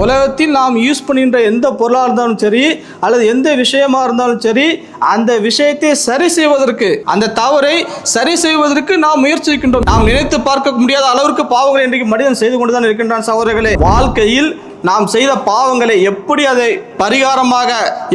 உலகத்தில் நாம் யூஸ் பண்ணுகின்ற எந்த பொருளாக இருந்தாலும் சரி அல்லது எந்த விஷயமா இருந்தாலும் சரி அந்த விஷயத்தை சரி செய்வதற்கு அந்த தவறை சரி செய்வதற்கு நாம் முயற்சிக்கின்றோம். நாம் நினைத்து பார்க்க முடியாத அளவிற்கு பாவங்களை இன்றைக்கு மனிதன் செய்து கொண்டுதான் இருக்கின்றான் சகோதரர்களே. வாழ்க்கையில் நாம் செய்த பாவங்களை எப்படி அதை பரிகாரமாக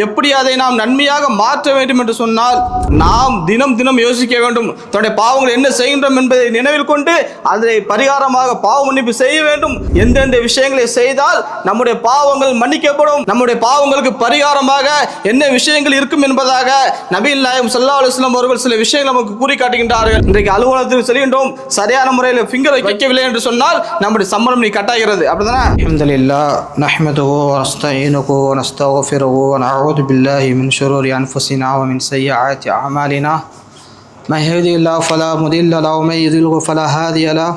எப்படி அதை நாம் நன்மையாக மாற்ற வேண்டும் என்று சொன்னால் நாம் தினம் தினம் யோசிக்க வேண்டும். தன்னுடைய பாவங்கள் என்ன செய்கின்றோம் என்பதை நினைவில் கொண்டு அதை பரிகாரமாக பாவ மன்னிப்பு செய்ய வேண்டும். எந்தெந்த விஷயங்களை செய்தால் நம்முடைய பாவங்கள் மன்னிக்கப்படும். நம்முடைய பாவங்களுக்கு பரிகாரமாக என்ன விஷயங்கள் இருக்கும் என்பதாக நபீல் நாயம் சல்லா அலுவலம் அவர்கள் சில விஷயங்கள் நமக்கு கூறி காட்டுகின்றார்கள். இன்றைக்கு அலுவலகத்தில் செல்கின்றோம். சரியான முறையில் ஃபிங்கரை வைக்கவில்லை என்று சொன்னால் நம்முடைய சம்பளம் நீ கட்டாகிறது. அப்படிதானே அலமதுல்லா நஹமதுகோ ونستغفره ونعوذ بالله من شرور أنفسنا ومن سيئات أعمالنا. من يهدي الله فلا مضل له ومن يضلل فلا هادي له.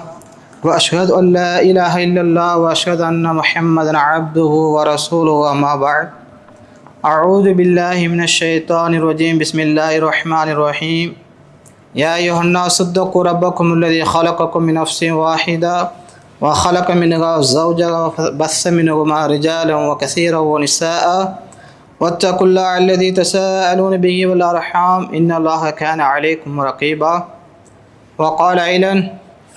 وأشهد أن لا إله إلا الله وأشهد أن محمدا عبده ورسوله أما بعد. أعوذ بالله من الشيطان الرجيم. بسم الله الرحمن الرحيم. يا أيها الناس اتقوا ربكم الذي خلقكم من نفس واحدة. وخلق منها زوجها وبث منهما رجالا وكثيرا ونساء. واتقوا الله الذي تساءلون به والأرحام. إن الله كان عليكم رقيبا. وقال أيضا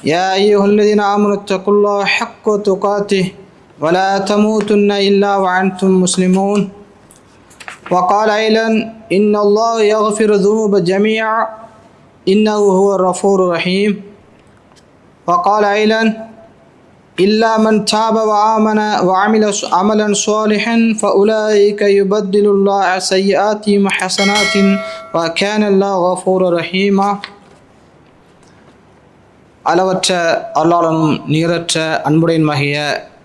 يا أيها الذين آمنوا اتقوا الله حق تقاته ولا تموتن إلا وأنتم مسلمون. وقال أيضا إن الله يغفر الذنوب جميعا. إنه هو الغفور الرحيم. وقال أيضا إلا من تاب وآمن وعمل عملا صالحا فأولئك يبدل الله سيئاتهم حسنات وكان الله غفورا رحيما அளவற்ற அருளாளனும் நீரற்ற அன்புடையின் மகிய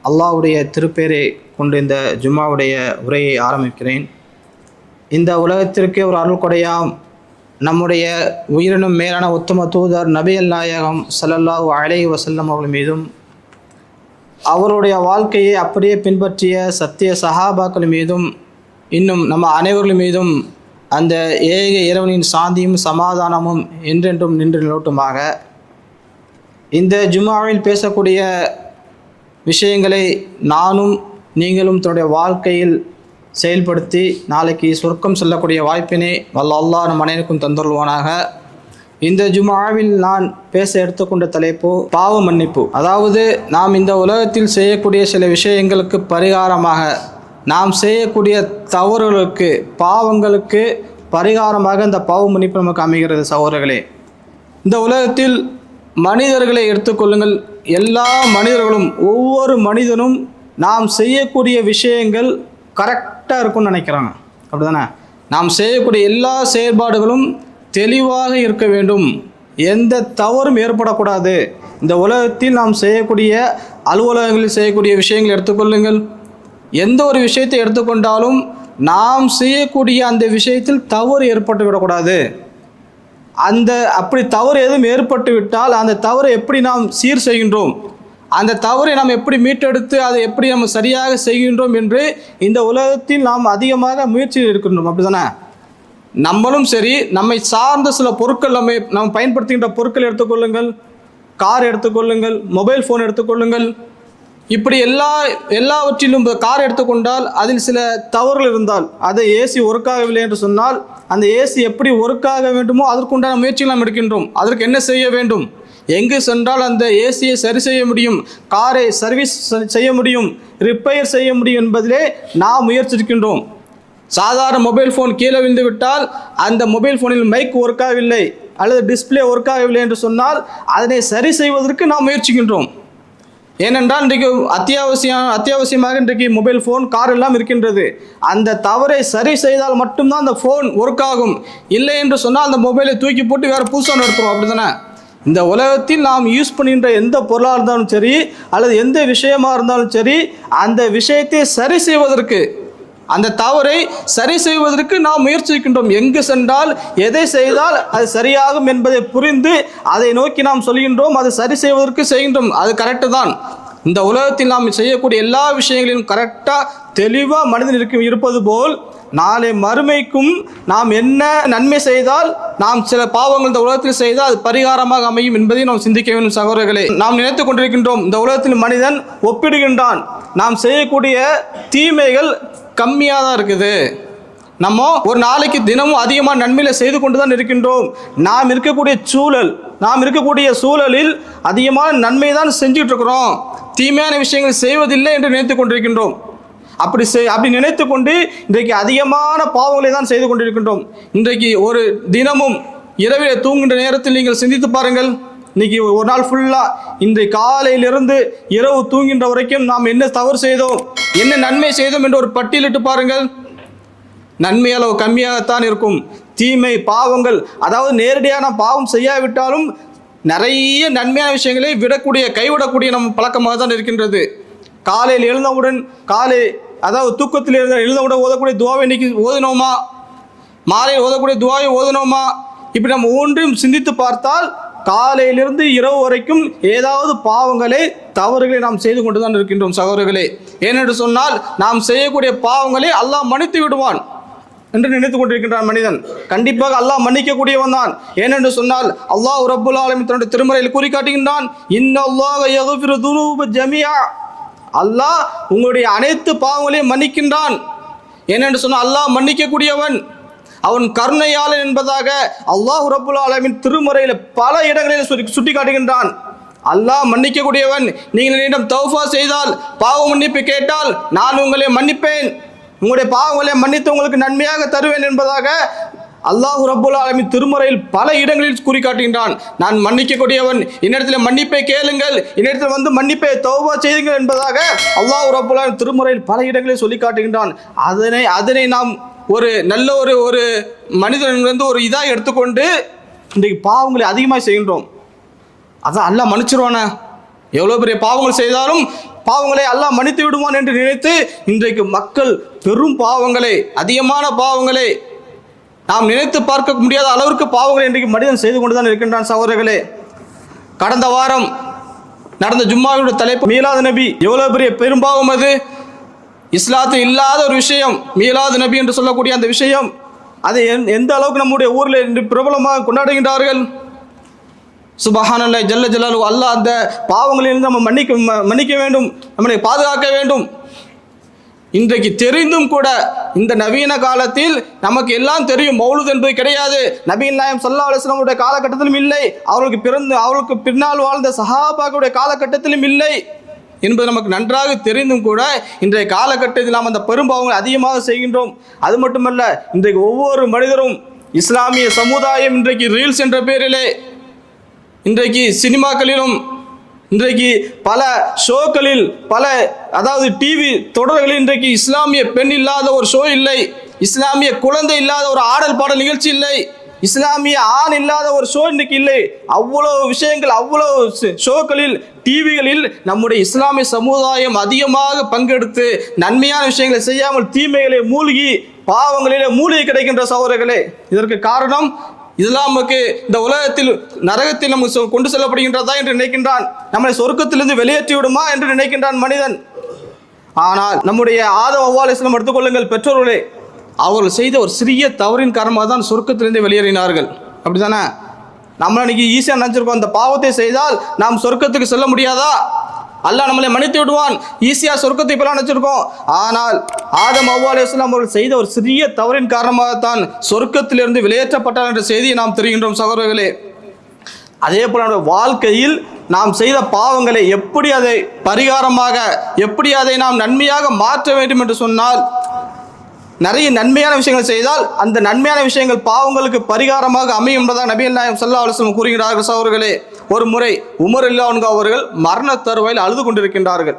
அல்லாஹ்வுடைய திருப்பேரை கொண்டு இந்த ஜும்மாவுடைய உரையை ஆரம்பிக்கிறேன் இந்த உலகத்திற்கு ஒரு அருள் கொடையாம் நம்முடைய உயிரினும் மேலான உத்தம தூதர் நபியல் நாயகம் ஸல்லல்லாஹு அலைஹி வஸல்லம் அவர்கள் மீதும் அவருடைய வாழ்க்கையை அப்படியே பின்பற்றிய சத்திய சஹாபாக்கள் மீதும் இன்னும் நம்ம அனைவர்கள் மீதும் அந்த ஏக இறைவனின் சாந்தியும் சமாதானமும் என்றென்றும் நின்று நிலோட்டுமாக இந்த ஜும்மாவில் பேசக்கூடிய விஷயங்களை நானும் நீங்களும் தன்னுடைய வாழ்க்கையில் செயல்படுத்தி நாளைக்கு சொர்க்கம் செல்லக்கூடிய வாய்ப்பினை வல்ல அல்லாஹ் நம் அனைவருக்கும் தந்துள்வானாக இந்த ஜுமாவில் நான் பேச எடுத்துக்கொண்ட தலைப்பு பாவ மன்னிப்பு. அதாவது நாம் இந்த உலகத்தில் செய்யக்கூடிய சில விஷயங்களுக்கு பரிகாரமாக நாம் செய்யக்கூடிய தவறுகளுக்கு பாவங்களுக்கு பரிகாரமாக இந்த பாவ மன்னிப்பு நமக்கு அமைகிறது சகோதரர்களே. இந்த உலகத்தில் மனிதர்களை எடுத்துக்கொள்ளுங்கள் எல்லா மனிதர்களும் ஒவ்வொரு மனிதனும் நாம் செய்யக்கூடிய விஷயங்கள் கரெக்டாக இருக்கும்னு நினைக்கிறாங்க. அப்படிதானே? நாம் செய்யக்கூடிய எல்லா செயற்பாடுகளும் தெளிவாக இருக்க வேண்டும். எந்த தவறும் ஏற்படக்கூடாது. இந்த உலகத்தில் நாம் செய்யக்கூடிய அலுவலகங்களில் செய்யக்கூடிய விஷயங்கள் எடுத்துக்கொள்ளுங்கள் எந்த ஒரு விஷயத்தை எடுத்துக்கொண்டாலும் நாம் செய்யக்கூடிய அந்த விஷயத்தில் தவறு ஏற்பட்டு விடக்கூடாது. அந்த அப்படி தவறு எதுவும் ஏற்பட்டு விட்டால் அந்த தவறை எப்படி நாம் சீர் செய்கின்றோம்? அந்த தவறை நாம் எப்படி மீட்டெடுத்து அதை எப்படி நம்ம சரியாக செய்கின்றோம் என்று இந்த உலகத்தில் நாம் அதிகமாக முயற்சியில் இருக்கின்றோம். அப்படிதானே நம்மளும் சரி நம்மை சார்ந்த சில பொருட்கள் நம்மை நாம் பயன்படுத்துகின்ற பொருட்கள் எடுத்துக்கொள்ளுங்கள். கார் எடுத்துக்கொள்ளுங்கள் மொபைல் ஃபோன் எடுத்துக்கொள்ளுங்கள். இப்படி எல்லா எல்லாவற்றிலும் கார் எடுத்துக்கொண்டால் அதில் சில தவறுகள் இருந்தால் அதை ஏசி ஒர்க் ஆகவில்லை என்று சொன்னால் அந்த ஏசி எப்படி ஒர்க் ஆக வேண்டுமோ அதற்குண்டான முயற்சிகள் நாம் எடுக்கின்றோம். அதற்கு என்ன செய்ய வேண்டும்? எங்கு சென்றால் அந்த ஏசியை சரி செய்ய முடியும்? காரை சர்வீஸ் செய்ய முடியும்? ரிப்பேர் செய்ய முடியும் என்பதிலே நாம் முயற்சிக்கின்றோம். சாதாரண மொபைல் ஃபோன் கீழே விழுந்து விட்டால் அந்த மொபைல் ஃபோனில் மைக் ஒர்க் ஆகவில்லை அல்லது டிஸ்பிளே ஒர்க் ஆகவில்லை என்று சொன்னால் அதனை சரி செய்வதற்கு நாம் முயற்சிக்கின்றோம். ஏனென்றால் இன்றைக்கு அத்தியாவசியம் அத்தியாவசியமாக இன்றைக்கு மொபைல் ஃபோன் கார் எல்லாம் இருக்கின்றது. அந்த தவறை சரி செய்தால் மட்டும்தான் அந்த ஃபோன் ஒர்க் ஆகும். இல்லை என்று சொன்னால் அந்த மொபைலை தூக்கி போட்டு வேறு புதுசாக நடத்துவோம் அப்படி தானே இந்த உலகத்தில் நாம் யூஸ் பண்ணுகின்ற எந்த பொருளாக இருந்தாலும் சரி அல்லது எந்த விஷயமாக இருந்தாலும் சரி அந்த விஷயத்தை சரி செய்வதற்கு அந்த தவறை சரி செய்வதற்கு நாம் முயற்சிக்கின்றோம். எங்கு சென்றால் எதை செய்தால் அது சரியாகும் என்பதை புரிந்து அதை நோக்கி நாம் சொல்கின்றோம். அதை சரி செய்வதற்கு செய்கின்றோம். அது கரெக்டு தான். இந்த உலகத்தில் நாம் செய்யக்கூடிய எல்லா விஷயங்களிலும் கரெக்டாக தெளிவாக மனிதன் இருக்கும் இருப்பது போல் நாளை மறுமைக்கும் நாம் என்ன நன்மை செய்தால் நாம் சில பாவங்கள் இந்த உலகத்தில் செய்தால் அது பரிகாரமாக அமையும் என்பதை நாம் சிந்திக்க வேண்டும் சகோதரர்களே. நாம் நினைத்துக் கொண்டிருக்கின்றோம் இந்த உலகத்தில் மனிதன் ஒப்பிடுகின்றான். நாம் செய்யக்கூடிய தீமைகள் கம்மியாக தான் இருக்குது. நம்ம ஒரு நாளைக்கு தினமும் அதிகமாக நன்மையில செய்து கொண்டு தான் இருக்கின்றோம். நாம் இருக்கக்கூடிய சூழல் நாம் இருக்கக்கூடிய சூழலில் அதிகமான நன்மை தான் செஞ்சுட்டு இருக்கிறோம் தீமையான விஷயங்கள் செய்வதில்லை என்று நினைத்து கொண்டிருக்கின்றோம். அப்படி செய் அப்படி நினைத்து கொண்டு இன்றைக்கு அதிகமான பாவங்களை தான் செய்து கொண்டிருக்கின்றோம். இன்றைக்கு ஒரு தினமும் இரவில் தூங்குகின்ற நேரத்தில் நீங்கள் சிந்தித்து பாருங்கள். இன்னைக்கு ஒரு நாள் ஃபுல்லாக இன்றைய காலையிலிருந்து இரவு தூங்கின்ற வரைக்கும் நாம் என்ன தவறு செய்தோம் என்ன நன்மை செய்தோம் என்று ஒரு பட்டியலிட்டு பாருங்கள். நன்மை அளவு கம்மியாகத்தான் இருக்கும். தீமை பாவங்கள் அதாவது நேரடியான பாவம் செய்யாவிட்டாலும் நிறைய நன்மையான விஷயங்களை விடக்கூடிய கைவிடக்கூடிய நம் பழக்கமாக தான் இருக்கின்றது. காலையில் எழுந்தவுடன் காலை அதாவது தூக்கத்தில் இருந்த எழுந்தவுடன் ஓதக்கூடிய துவாவை இன்னைக்கு ஓதினோமா? மாலையில் ஓதக்கூடிய துவாவை ஓதினோமா? இப்படி நம்ம ஒன்றையும் சிந்தித்து பார்த்தால் காலையிலிருந்து இரவு வரைக்கும் ஏதாவது பாவங்களை தவறுகளை நாம் செய்து கொண்டு தான் இருக்கின்றோம் சகோதரர்களே. ஏனென்று சொன்னால் நாம் செய்யக்கூடிய பாவங்களை அல்லாஹ் மன்னித்து விடுவான் என்று நினைத்துக் கொண்டிருக்கின்றான் மனிதன். கண்டிப்பாக அல்லாஹ் மன்னிக்கக்கூடியவன் தான். ஏனென்று சொன்னால் அல்லாஹ் ரப்புல் ஆலமி தன்னுடைய திருமறையில் கூறி காட்டுகின்றான் ஜமியா அல்லாஹ் உங்களுடைய அனைத்து பாவங்களையும் மன்னிக்கின்றான். ஏனென்று சொன்னால் அல்லாஹ் மன்னிக்கக்கூடியவன். அவன் கருணையாளன் என்பதாக அல்லாஹ் ரபுல் ஆலமின் திருமுறையில் பல இடங்களில் சுட்டி காட்டுகின்றான் அல்லாஹ் மன்னிக்கக்கூடியவன் நீங்கள் என்னிடம் தௌஃபா செய்தால் பாவ மன்னிப்பு கேட்டால் நான் உங்களை மன்னிப்பேன். உங்களுடைய பாவங்களை மன்னித்து உங்களுக்கு நன்மையாக தருவேன் என்பதாக அல்லாஹு ரபுல் ஆலமின் திருமறையில் பல இடங்களில் கூறி காட்டுகின்றான் நான் மன்னிக்கக்கூடியவன் என்னிடத்தில் மன்னிப்பை கேளுங்கள் என்னிடத்தில் வந்து மன்னிப்பை தௌபா செய்யுங்கள் என்பதாக அல்லாஹு ரபுல் திருமுறையில் பல இடங்களில் சொல்லி காட்டுகின்றான் அதனை அதனை நாம் ஒரு நல்ல ஒரு ஒரு மனிதன் வந்து ஒரு இதாக எடுத்துக்கொண்டு இன்றைக்கு பாவங்களை அதிகமாக செய்கின்றோம். அதான் எல்லாம் மன்னிச்சிருவானே? எவ்வளோ பெரிய பாவங்கள் செய்தாலும் பாவங்களை எல்லாம் மன்னித்து விடுவான் என்று நினைத்து இன்றைக்கு மக்கள் பெரும் பாவங்களை அதிகமான பாவங்களை நாம் நினைத்து பார்க்க முடியாத அளவிற்கு பாவங்களை இன்றைக்கு மனிதன் செய்து கொண்டு தான் இருக்கின்றான் சகோதரர்களே. கடந்த வாரம் நடந்த ஜும்மாவினுடைய தலைப்பு மீலாத நபி எவ்வளோ பெரிய பெரும்பாவம் அது. இஸ்லாத்தில் இல்லாத ஒரு விஷயம் மீலாது நபி என்று சொல்லக்கூடிய அந்த விஷயம் அதை எந்- எந்த அளவுக்கு நம்முடைய ஊரில் இன்று பிரபலமாக கொண்டாடுகின்றார்கள்? சுபஹானல்ல ஜல்ல ஜல்லாலு அல்லாஹ் அந்த பாவங்களிலிருந்து நம்ம மன்னிக்க ம- மன்னிக்க வேண்டும் நம்மளை பாதுகாக்க வேண்டும். இன்றைக்கு தெரிந்தும் கூட இந்த நவீன காலத்தில் நமக்கு எல்லாம் தெரியும் மௌலுது என்பது கிடையாது. நபீன் நாயம் சல்லா அலுவலமுடைய காலகட்டத்திலும் இல்லை. அவர்களுக்கு பிறந்து அவர்களுக்கு பின்னால் வாழ்ந்த சஹாபாக்களுடைய காலகட்டத்திலும் இல்லை. என்பது நமக்கு நன்றாக தெரிந்தும் கூட இன்றைய காலகட்டத்தில் நாம் அந்த பெரும்பாவங்களை அதிகமாக செய்கின்றோம். அது மட்டுமல்ல இன்றைக்கு ஒவ்வொரு மனிதரும் இஸ்லாமிய சமுதாயம் இன்றைக்கு ரீல்ஸ் என்ற பேரிலே இன்றைக்கு சினிமாக்களிலும் இன்றைக்கு பல ஷோக்களில் பல அதாவது டிவி தொடர்களில் இன்றைக்கு இஸ்லாமிய பெண் இல்லாத ஒரு ஷோ இல்லை. இஸ்லாமிய குழந்தை இல்லாத ஒரு ஆடல் பாடல் நிகழ்ச்சி இல்லை. இஸ்லாமிய ஆண் இல்லாத ஒரு ஷோ இன்னைக்கு இல்லை. அவ்வளோ விஷயங்கள் அவ்வளோ ஷோக்களில் டிவிகளில் நம்முடைய இஸ்லாமிய சமுதாயம் அதிகமாக பங்கெடுத்து நன்மையான விஷயங்களை செய்யாமல் தீமைகளை மூழ்கி பாவங்களிலே மூழ்கி கிடைக்கின்ற சகோதரர்களே இதற்கு காரணம் இஸ்லாமுக்கு இந்த உலகத்தில் நரகத்தில் நமக்கு கொண்டு செல்லப்படுகின்றதா என்று நினைக்கின்றான். நம்மளை சொர்க்கத்திலிருந்து வெளியேற்றி விடுமா என்று நினைக்கின்றான் மனிதன். ஆனால் நம்முடைய ஆதவ அவ்வால் இஸ்லாம் எடுத்துக்கொள்ளுங்கள் பெற்றோர்களே. அவர்கள் செய்த ஒரு சிறிய தவறின் காரணமாக தான் சொர்க்கத்திலிருந்து வெளியேறினார்கள். அப்படிதானே நம்ம இன்னைக்கு ஈஸியாக நினச்சிருக்கோம். அந்த பாவத்தை செய்தால் நாம் சொர்க்கத்துக்கு செல்ல முடியாதா? அல்லாஹ் நம்மளை மன்னித்து விடுவான். ஈஸியாக சொர்க்கத்தை இப்பெல்லாம் நினச்சிருக்கோம். ஆனால் ஆதம் அவ்வா அலையாம் அவர்கள் செய்த ஒரு சிறிய தவறின் காரணமாகத்தான் சொர்க்கத்திலிருந்து வெளியேற்றப்பட்டார் என்ற செய்தியை நாம் தெரிகின்றோம் சகோதரர்களே. அதே போல நம்முடைய வாழ்க்கையில் நாம் செய்த பாவங்களை எப்படி அதை பரிகாரமாக எப்படி அதை நாம் நன்மையாக மாற்ற வேண்டும் என்று சொன்னால் நிறைய நன்மையான விஷயங்கள் செய்தால் அந்த நன்மையான விஷயங்கள் பாவங்களுக்கு பரிகாரமாக அமையும் என்பதாக நபிகள் நாயம் சல்லா அலுவலம் கூறுகிறார்கள் சோர்களே ஒரு முறை உமர் இல்லான்கு அவர்கள் மரண தருவாயில் அழுது கொண்டிருக்கின்றார்கள்.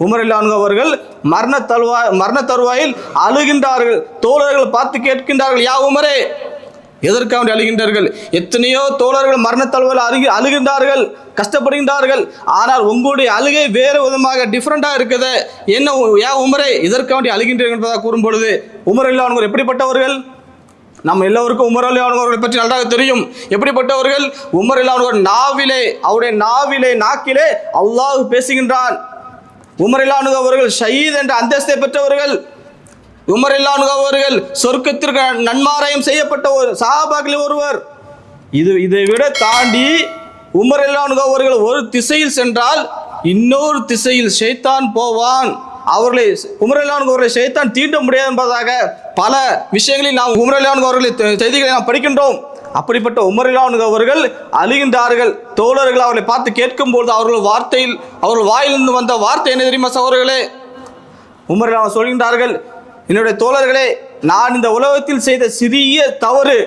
உமர் இல்லான்கு அவர்கள் மரண தருவாய் மரண தருவாயில் அழுகின்றார்கள். தோழர்கள் பார்த்து கேட்கின்றார்கள் யா உமரே எதற்காக வேண்டி அழுகின்றார்கள்? எத்தனையோ தோழர்கள் மரணத்தளவில் அழுகி அழுகின்றார்கள் கஷ்டப்படுகின்றார்கள். ஆனால் உங்களுடைய அழுகை வேறு விதமாக டிஃப்ரெண்ட்டாக இருக்குது. என்ன உ- ஏன் உமரே இதற்காக வேண்டி அழுகின்றீர்கள் என்பதாக கூறும் பொழுது உமர் இல்லாதவர்கள் எப்படிப்பட்டவர்கள்? நம்ம எல்லோருக்கும் உமர் பற்றி நன்றாக தெரியும். எப்படிப்பட்டவர்கள்? உமர் இல்லாதவர்கள் நாவிலே அவருடைய நாவிலே நாக்கிலே அல்லாஹ் பேசுகின்றான். உமர் இல்லானு அவர்கள் ஷயீத் என்ற அந்தஸ்தை பெற்றவர்கள். உமரில்லான் அவர்கள் சொர்க்கத்திற்கு நன்மாராயம் செய்யப்பட்ட ஒரு சஹாபாக்களில் ஒருவர். இது இதை விட தாண்டி உமர் இல்லான் அவர்கள் ஒரு திசையில் சென்றால் இன்னொரு திசையில் ஷைத்தான் போவான். அவர்களை உமரலான் அவர்களை ஷைத்தான் தீண்ட முடியாது என்பதாக பல விஷயங்களில் நாம் உமரலான் அவர்களை செய்திகளை நாம் படிக்கின்றோம். அப்படிப்பட்ட உமரிலான் அவர்கள் அழுகின்றார்கள். தோழர்கள் அவர்களை பார்த்து கேட்கும்போது அவர்கள் வார்த்தையில் அவர்கள் வாயிலிருந்து வந்த வார்த்தை என்ன தெரியுமா சகோதரர்களே? உமர் சொல்கின்றார்கள் என்னுடைய தோழர்களே நான் இந்த உலகத்தில் செய்த சிறிய தவறு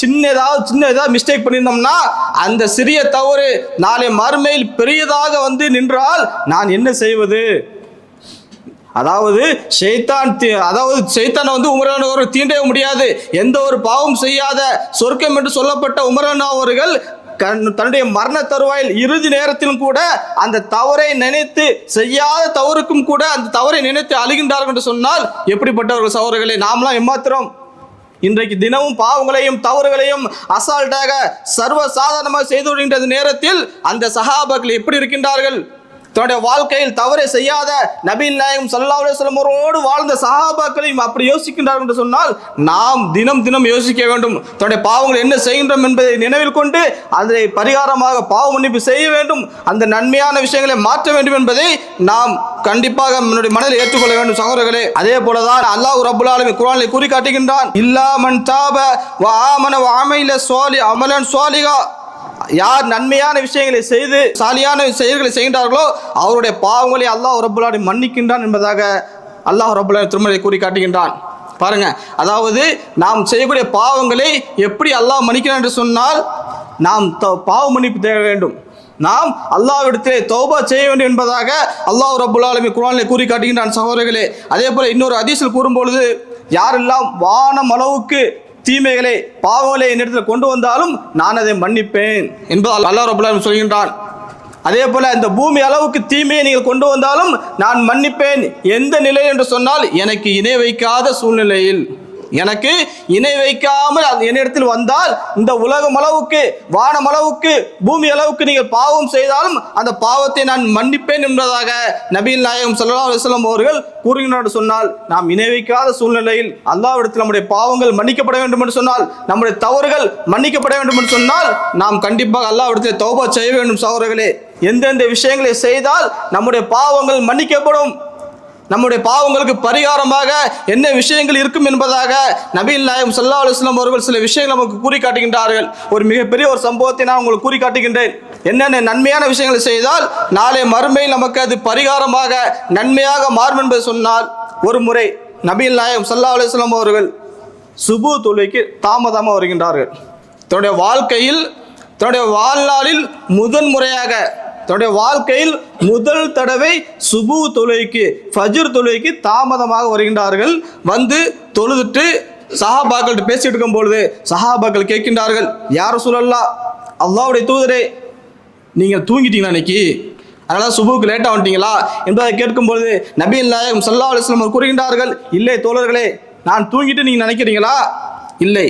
சின்ன ஏதாவது சின்ன ஏதாவது மிஸ்டேக் பண்ணியிருந்தோம்னா அந்த சிறிய தவறு நாளை மறுமையில் பெரியதாக வந்து நின்றால் நான் என்ன செய்வது? அதாவது ஷைத்தான் அதாவது ஷைத்தானை வந்து உமரான் அவர்கள் தீண்டவே முடியாது. எந்த ஒரு பாவம் செய்யாத சொர்க்கம் என்று சொல்லப்பட்ட உமரான் அவர்கள் தன்னுடைய மரண தருவாயில் இறுதி நேரத்திலும் கூட அந்த தவறை நினைத்து செய்யாத தவறுக்கும் கூட அந்த தவறை நினைத்து அழுகின்றார்கள் என்று சொன்னால் எப்படிப்பட்டவர்கள் சவறுகளை நாமலாம் எம்மாத்திரம் இன்றைக்கு தினமும் பாவங்களையும் தவறுகளையும் அசால்ட்டாக சர்வ சாதாரணமாக செய்து வருகின்றது நேரத்தில் அந்த சகாபாக்கள் எப்படி இருக்கின்றார்கள்? தன்னுடைய வாழ்க்கையில் தவறை செய்யாத நபீல் நாயகம் சல்லா அலுவலம் வாழ்ந்த சகாபாக்களையும் அப்படி யோசிக்கின்றார்கள் என்று சொன்னால் நாம் தினம் தினம் யோசிக்க வேண்டும். தன்னுடைய பாவங்கள் என்ன செய்கின்றோம் என்பதை நினைவில் கொண்டு அதை பரிகாரமாக பாவ மன்னிப்பு செய்ய வேண்டும். அந்த நன்மையான விஷயங்களை மாற்ற வேண்டும் என்பதை நாம் கண்டிப்பாக நம்முடைய மனதில் ஏற்றுக்கொள்ள வேண்டும் சகோதரர்களே. அதே போலதான் அல்லாஹ் ரபுல் ஆலமி குரானை கூறி காட்டுகின்றான் இல்லாமன் தாப வாமன வாமையில வ சுவாலி அமலன் சுவாலிகா யார் நன்மையான விஷயங்களை செய்து சாலியான செயல்களை செய்கின்றார்களோ அவருடைய பாவங்களை அல்லாஹ் ரபுல்லாடி மன்னிக்கின்றான் என்பதாக அல்லாஹ் ரபுல்லாடி திருமலை கூறி காட்டுகின்றான். பாருங்க அதாவது நாம் செய்யக்கூடிய பாவங்களை எப்படி அல்லாஹ் மன்னிக்கிறான் என்று சொன்னால் நாம் பாவ மன்னிப்பு தேட வேண்டும். நாம் அல்லாவிடத்திலே தௌபா செய்ய வேண்டும் என்பதாக அல்லாஹ் ரபுல் ஆலமி குரானில் கூறி காட்டுகின்றான் சகோதரர்களே. அதே போல இன்னொரு அதிசல் கூறும்பொழுது யாரெல்லாம் வானம் அளவுக்கு தீமைகளை பாவங்களை என்னிடத்தில் கொண்டு வந்தாலும் நான் அதை மன்னிப்பேன் என்பதால் அல்லா ரபுல் சொல்கின்றான். அதே போல இந்த பூமி அளவுக்கு தீமையை நீங்கள் கொண்டு வந்தாலும் நான் மன்னிப்பேன் எந்த நிலை என்று சொன்னால் எனக்கு இணை வைக்காத சூழ்நிலையில். எனக்கு இணை வைக்காமல் என்னிடத்தில் வந்தால் இந்த உலகம் அளவுக்கு வானம் அளவுக்கு பூமி அளவுக்கு நீங்கள் பாவம் செய்தாலும் அந்த பாவத்தை நான் மன்னிப்பேன் என்பதாக நபீல் நாயகம் சல்லா அலுவலம் அவர்கள் கூறுகிறார் சொன்னால் நாம் இணை வைக்காத சூழ்நிலையில் அல்லாவிடத்தில் நம்முடைய பாவங்கள் மன்னிக்கப்பட வேண்டும் என்று சொன்னால் நம்முடைய தவறுகள் மன்னிக்கப்பட வேண்டும் என்று சொன்னால் நாம் கண்டிப்பாக அல்லாவிடத்தில் தௌபா செய்ய வேண்டும் சகோதரர்களே. எந்தெந்த விஷயங்களை செய்தால் நம்முடைய பாவங்கள் மன்னிக்கப்படும். நம்முடைய பாவங்களுக்கு பரிகாரமாக என்ன விஷயங்கள் இருக்கும் என்பதாக நபீல் நாயம் சல்லா அலுவலாம் அவர்கள் சில விஷயங்கள் நமக்கு கூறி காட்டுகின்றார்கள். ஒரு மிகப்பெரிய ஒரு சம்பவத்தை நான் உங்களுக்கு கூறி காட்டுகின்றேன். என்னென்ன நன்மையான விஷயங்களை செய்தால் நாளை மறுமையில் நமக்கு அது பரிகாரமாக நன்மையாக மாறும் என்பது சொன்னால் ஒரு முறை நபீல் நாயம் சல்லா அலுவலாம் அவர்கள் சுபு தொழுகைக்கு தாமதமாக வருகின்றார்கள். தன்னுடைய வாழ்க்கையில் தன்னுடைய வாழ்நாளில் முதன் முறையாக தன்னுடைய வாழ்க்கையில் முதல் தடவை சுபு தொழுகைக்கு ஃபஜ்ர் தொழுகைக்கு தாமதமாக வருகின்றார்கள். வந்து தொழுதுட்டு சஹாபாக்கள்கிட்ட பேசிட்டு இருக்கும் பொழுது சஹாபாக்கள் கேட்கின்றார்கள் யார் சொல்லலாம் அல்லாவுடைய தூதரே நீங்கள் தூங்கிட்டீங்களா இன்னைக்கு? அதனால சுபுக்கு லேட்டாக வந்துட்டீங்களா? என்பதை கேட்கும்பொழுது நபிகள் நாயகம் சல்லா அலுவலம் கூறுகின்றார்கள் இல்லை தோழர்களே நான் தூங்கிட்டு நீங்கள் நினைக்கிறீங்களா? இல்லை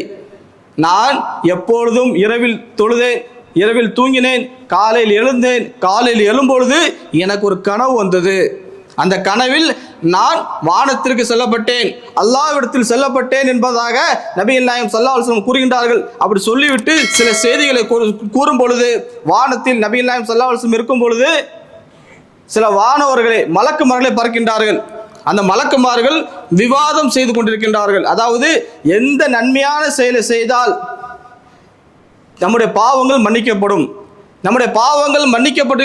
நான் எப்பொழுதும் இரவில் தொழுதேன் இரவில் தூங்கினேன் காலையில் எழுந்தேன் காலையில் எழும்பொழுது எனக்கு ஒரு கனவு வந்தது. அந்த கனவில் நான் வானத்திற்கு செல்லப்பட்டேன் அல்லாவிடத்தில் செல்லப்பட்டேன் என்பதாக நபிகள் நாயம் சல்லா அலுவலம் கூறுகின்றார்கள். அப்படி சொல்லிவிட்டு சில செய்திகளை கூறும் பொழுது வானத்தில் நபிகள் நாயம் சல்லா அலுவலம் இருக்கும் பொழுது சில வானவர்களை மலக்குமார்களை பார்க்கின்றார்கள். அந்த மலக்குமார்கள் விவாதம் செய்து கொண்டிருக்கின்றார்கள். அதாவது எந்த நன்மையான செயலை செய்தால் நம்முடைய பாவங்கள் மன்னிக்கப்படும். நம்முடைய பாவங்கள் மன்னிக்கப்பட்டு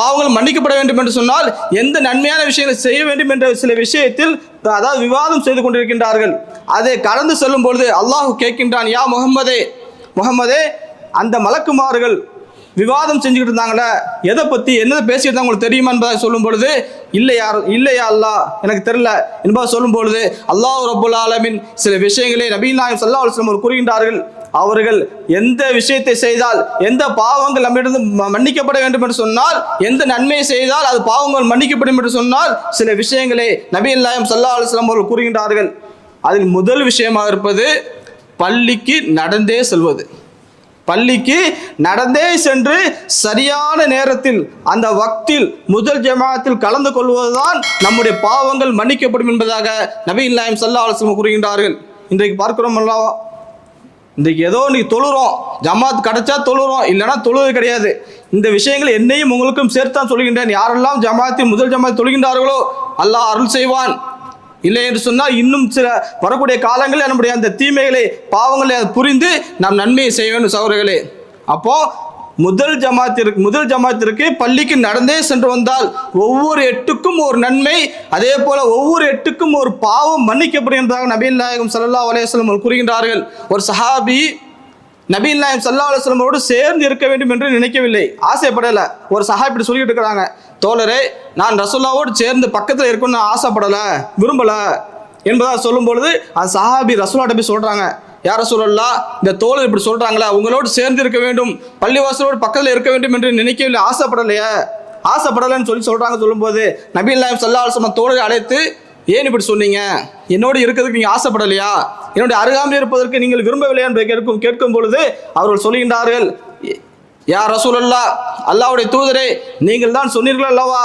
பாவங்கள் மன்னிக்கப்பட வேண்டும் என்று சொன்னால் எந்த நன்மையான விஷயங்களை செய்ய வேண்டும் என்ற சில விஷயத்தில் அதாவது விவாதம் செய்து கொண்டிருக்கின்றார்கள். அதை கடந்து செல்லும் பொழுது அல்லாஹ் கேட்கின்றான் யா முகமதே முகம்மதே அந்த மலக்குமார்கள் விவாதம் செஞ்சுக்கிட்டு இருந்தாங்களே எதை பற்றி என்ன பேசிட்டு இருந்தாங்க உங்களுக்கு தெரியுமா? என்பதை சொல்லும் பொழுது இல்லை யார் இல்லையா அல்லாஹ் எனக்கு தெரியல. என்பதை சொல்லும் பொழுது அல்லாஹ் ரபுல் ஆலமின் சில விஷயங்களை நபீல் நாயம் சல்லா அலுவலம் கூறுகின்றார்கள். அவர்கள் எந்த விஷயத்தை செய்தால் எந்த பாவங்கள் நம்மிடம் மன்னிக்கப்பட வேண்டும் என்று சொன்னால் எந்த நன்மையை செய்தால் அது பாவங்கள் மன்னிக்கப்படும் என்று சொன்னால் சில விஷயங்களை நபிகள் நாயம் சல்லா அலுவலம் அவர்கள் கூறுகின்றார்கள். அதில் முதல் விஷயமாக இருப்பது பள்ளிக்கு நடந்தே செல்வது. பள்ளிக்கு நடந்தே சென்று சரியான நேரத்தில் அந்த வக்தில் முதல் ஜமாத்தில் கலந்து கொள்வதுதான் நம்முடைய பாவங்கள் மன்னிக்கப்படும் என்பதாக நபி இல்லாயம் சல்லா அலுவலம் கூறுகின்றார்கள். இன்றைக்கு பார்க்கிறோம் அல்லவா இன்றைக்கு ஏதோ நீ தொழுறோம். ஜமாத் கிடைச்சா தொழுறோம். இல்லைன்னா தொழுவது கிடையாது. இந்த விஷயங்கள் என்னையும் உங்களுக்கும் சேர்த்தான் சொல்கின்றேன். யாரெல்லாம் ஜமாத்தில் முதல் ஜமாத் தொழுகின்றார்களோ அல்லாஹ் அருள் செய்வான். இல்லை என்று சொன்னால் இன்னும் சில வரக்கூடிய காலங்களில் நம்முடைய அந்த தீமைகளை பாவங்களை புரிந்து நாம் நன்மையை செய்ய வேண்டும் சகோதரர்களே முதல் ஜமாத்திற்கு முதல் ஜமாத்திற்கு பள்ளிக்கு நடந்தே சென்று வந்தால் ஒவ்வொரு எட்டுக்கும் ஒரு நன்மை அதே போல ஒவ்வொரு எட்டுக்கும் ஒரு பாவம் மன்னிக்கப்படுகின்றதாக நபீல் நாயகம் சல்லா அலையம் கூறுகின்றார்கள். ஒரு சஹாபி நபீல் நாயம் சல்லா அலுவலமோடு சேர்ந்து இருக்க வேண்டும் என்று நினைக்கவில்லை. ஆசைப்படலை. ஒரு சஹா இப்படி சொல்லிட்டு இருக்கிறாங்க. தோழரே நான் ரசோல்லாவோடு சேர்ந்து பக்கத்தில் இருக்கணும்னு ஆசைப்படலை விரும்பலை என்பதாக சொல்லும் பொழுது அந்த சஹாபி ரசூலாட்ட போய் சொல்கிறாங்க யார் ரசூலல்லா இந்த தோழர் இப்படி சொல்கிறாங்களா உங்களோடு சேர்ந்து இருக்க வேண்டும். பள்ளிவாசலோடு பக்கத்தில் இருக்க வேண்டும் என்று நினைக்கவில்லை. ஆசைப்படலையே. ஆசைப்படலைன்னு சொல்லி சொல்கிறாங்க சொல்லும்போது நபீல் நாயம் சல்லா அலுவலம் தோழரை அழைத்து ஏன் இப்படி சொன்னீங்க? என்னோடு இருக்கிறதுக்கு நீங்கள் ஆசைப்படலையா? என்னுடைய அருகாமையில் இருப்பதற்கு நீங்கள் விரும்பவில்லையா? என்று கேட்கும் கேட்கும் பொழுது அவர்கள் சொல்கின்றார்கள் யார் ரசூலல்லா அல்லாவுடைய தூதரே நீங்கள் தான் சொன்னீர்கள் அல்லவா?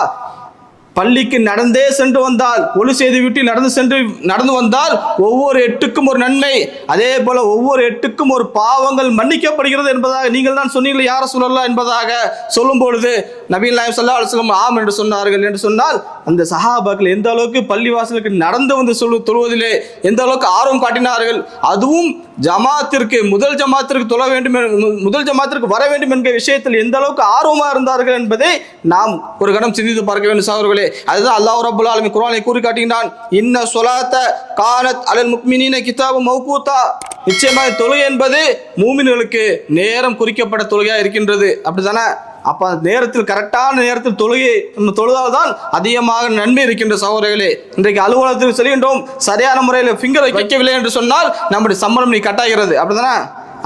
பள்ளிக்கு நடந்தே சென்று வந்தால் ஒளி செய்து விட்டு நடந்து சென்று நடந்து வந்தால் ஒவ்வொரு எட்டுக்கும் ஒரு நன்மை. அதே போல ஒவ்வொரு எட்டுக்கும் ஒரு பாவங்கள் மன்னிக்கப்படுகிறது என்பதாக நீங்கள் தான் சொன்னீங்களே யார சொல்லலாம் என்பதாக சொல்லும் பொழுது நபீல் நாயம் சல்லா அலுவலம் ஆம் என்று சொன்னார்கள் என்று சொன்னால் அந்த சஹாபாக்கள் எந்த அளவுக்கு பள்ளிவாசலுக்கு நடந்து வந்து சொல்லு தொழுவதிலே எந்த அளவுக்கு ஆர்வம் காட்டினார்கள் அதுவும் ஜமாத்திற்கு முதல் ஜமாத்திற்கு தொழ வேண்டும் என்~ முதல் ஜமாத்திற்கு வர வேண்டும் என்கிற விஷயத்தில் எந்த அளவுக்கு ஆர்வமாக இருந்தார்கள் என்பதை நாம் ஒரு கணம் சிந்தித்து பார்க்க வேண்டும் சகோதரர்களே. அதுதான் அல்லாஹ் ரபுல் ஆலமி குரானை கூறி காட்டுகின்றான் இன்ன சொலாத்த கானத் அலல் முக்மினின கிதாபு மௌகூத்தா. நிச்சயமாக தொழுகை என்பது மூமின்களுக்கு நேரம் குறிக்கப்பட்ட தொழுகையாக இருக்கின்றது. அப்படிதானே அப்ப நேரத்தில் கரெக்டான நேரத்தில் தொழுகை நம்ம தொழுதால் தான் அதிகமாக நன்மை இருக்கின்ற சகோதரர்களே. இன்றைக்கு அலுவலகத்துக்கு செல்கின்றோம். சரியான முறையில் ஃபிங்கர் வைக்கவில்லை என்று சொன்னால் நம்முடைய சம்பளம் நீ கட்டாகிறது. அப்படிதானே?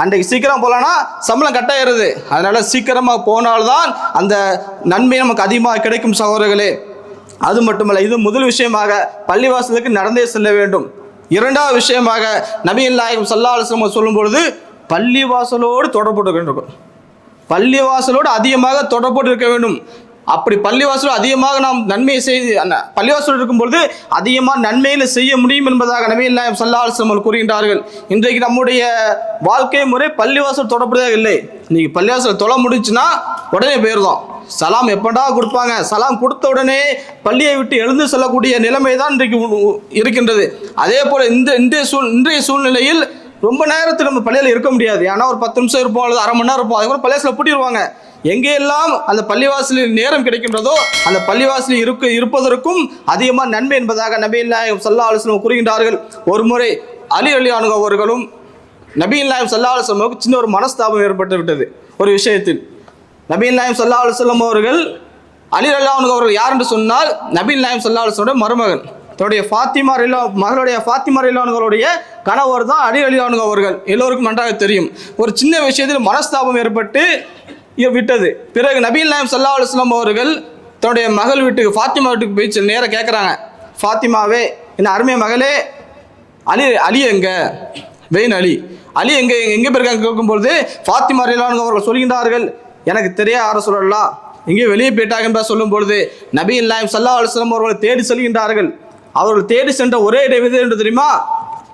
அன்றைக்கு சீக்கிரம் போகலான்னா சம்பளம் கட்டாயிருது அதனால சீக்கிரமாக போனால்தான் அந்த நன்மை நமக்கு அதிகமாக கிடைக்கும் சகோதரர்களே. அது மட்டுமல்ல இது முதல் விஷயமாக பள்ளிவாசலுக்கு நடந்தே செல்ல வேண்டும். இரண்டாவது விஷயமாக நபிகள் நாயகம் சல்லா அலுவலம் சொல்லும் பொழுது பள்ளிவாசலோடு தொடர்பு இருக்கும் பள்ளிவாசலோடு அதிகமாக தொடர்போடு இருக்க வேண்டும். அப்படி பள்ளிவாசல் அதிகமாக நாம் நன்மையை செய்து பள்ளிவாசல் இருக்கும் இருக்கும்பொழுது அதிகமாக நன்மைகளை செய்ய முடியும் என்பதாக நவீன நாயம் சல்லா கூறுகின்றார்கள். இன்றைக்கு நம்முடைய வாழ்க்கை முறை பள்ளிவாசல் தொடர்புடையதாக இல்லை. இன்னைக்கு பள்ளிவாசல் தொலை முடிஞ்சுன்னா உடனே போயிருந்தோம் சலாம் எப்படா கொடுப்பாங்க? சலாம் கொடுத்த உடனே பள்ளியை விட்டு எழுந்து செல்லக்கூடிய நிலைமை தான் இன்றைக்கு இருக்கின்றது. அதே போல் இந்த இன்றைய சூழ் இன்றைய சூழ்நிலையில் ரொம்ப நேரத்தில் நம்ம பள்ளியில் இருக்க முடியாது. ஏன்னா ஒரு பத்து நிமிஷம் இருப்போம் அல்லது அரை மணி நேரம் இருப்போம். அதுக்கப்புறம் பள்ளியாசில் பூட்டிடுவாங்க எங்கெல்லாம் அந்த பள்ளிவாசலில் நேரம் கிடைக்கின்றதோ அந்த பள்ளிவாசலில் இருக்க இருப்பதற்கும் அதிகமாக நன்மை என்பதாக நபீன் நாயகம் சல்லா அலுவலம் கூறுகின்றார்கள். ஒரு முறை அலி அலி அவர்களும் நபீன் நாயம் சல்லா அலுவலமுக்கு சின்ன ஒரு மனஸ்தாபம் ஏற்பட்டு விட்டது ஒரு விஷயத்தில். நபீன் நாயம் சல்லா அலுவலம் அவர்கள் அலி அல்லாஹ் அவர்கள் யார் என்று சொன்னால் நபில் நாயம் சல்லா அலுவலோட மருமகன். தன்னுடைய ஃபாத்திமா ரிலா மகளுடைய ஃபாத்திமா ரிலானுகளுடைய கணவர் தான் அலி அலிலானு அவர்கள். எல்லோருக்கும் நன்றாக தெரியும். ஒரு சின்ன விஷயத்தில் மனஸ்தாபம் ஏற்பட்டு விட்டது. பிறகு நபீல் நாயம் சல்லா அலுவலாம் அவர்கள் தன்னுடைய மகள் வீட்டுக்கு ஃபாத்திமா வீட்டுக்கு போய் நேராக கேட்குறாங்க ஃபாத்திமாவே என்ன அருமை மகளே அலி அலி எங்க? வெயின் அலி. அலி எங்க எங்கே போயிருக்காங்க கேட்கும்பொழுது ஃபாத்திமா ரிலானுங்க அவர்கள் சொல்கின்றார்கள் எனக்கு தெரிய ஆர சொல்லலாம் எங்கேயோ வெளியே போயிட்டாங்க என்பதை சொல்லும் பொழுது நபி இல்லாயம் சல்லா அலுவலம் அவர்களை தேடி செல்கின்றார்கள். அவர்கள் தேடி சென்ற ஒரே இடம் எது என்று தெரியுமா?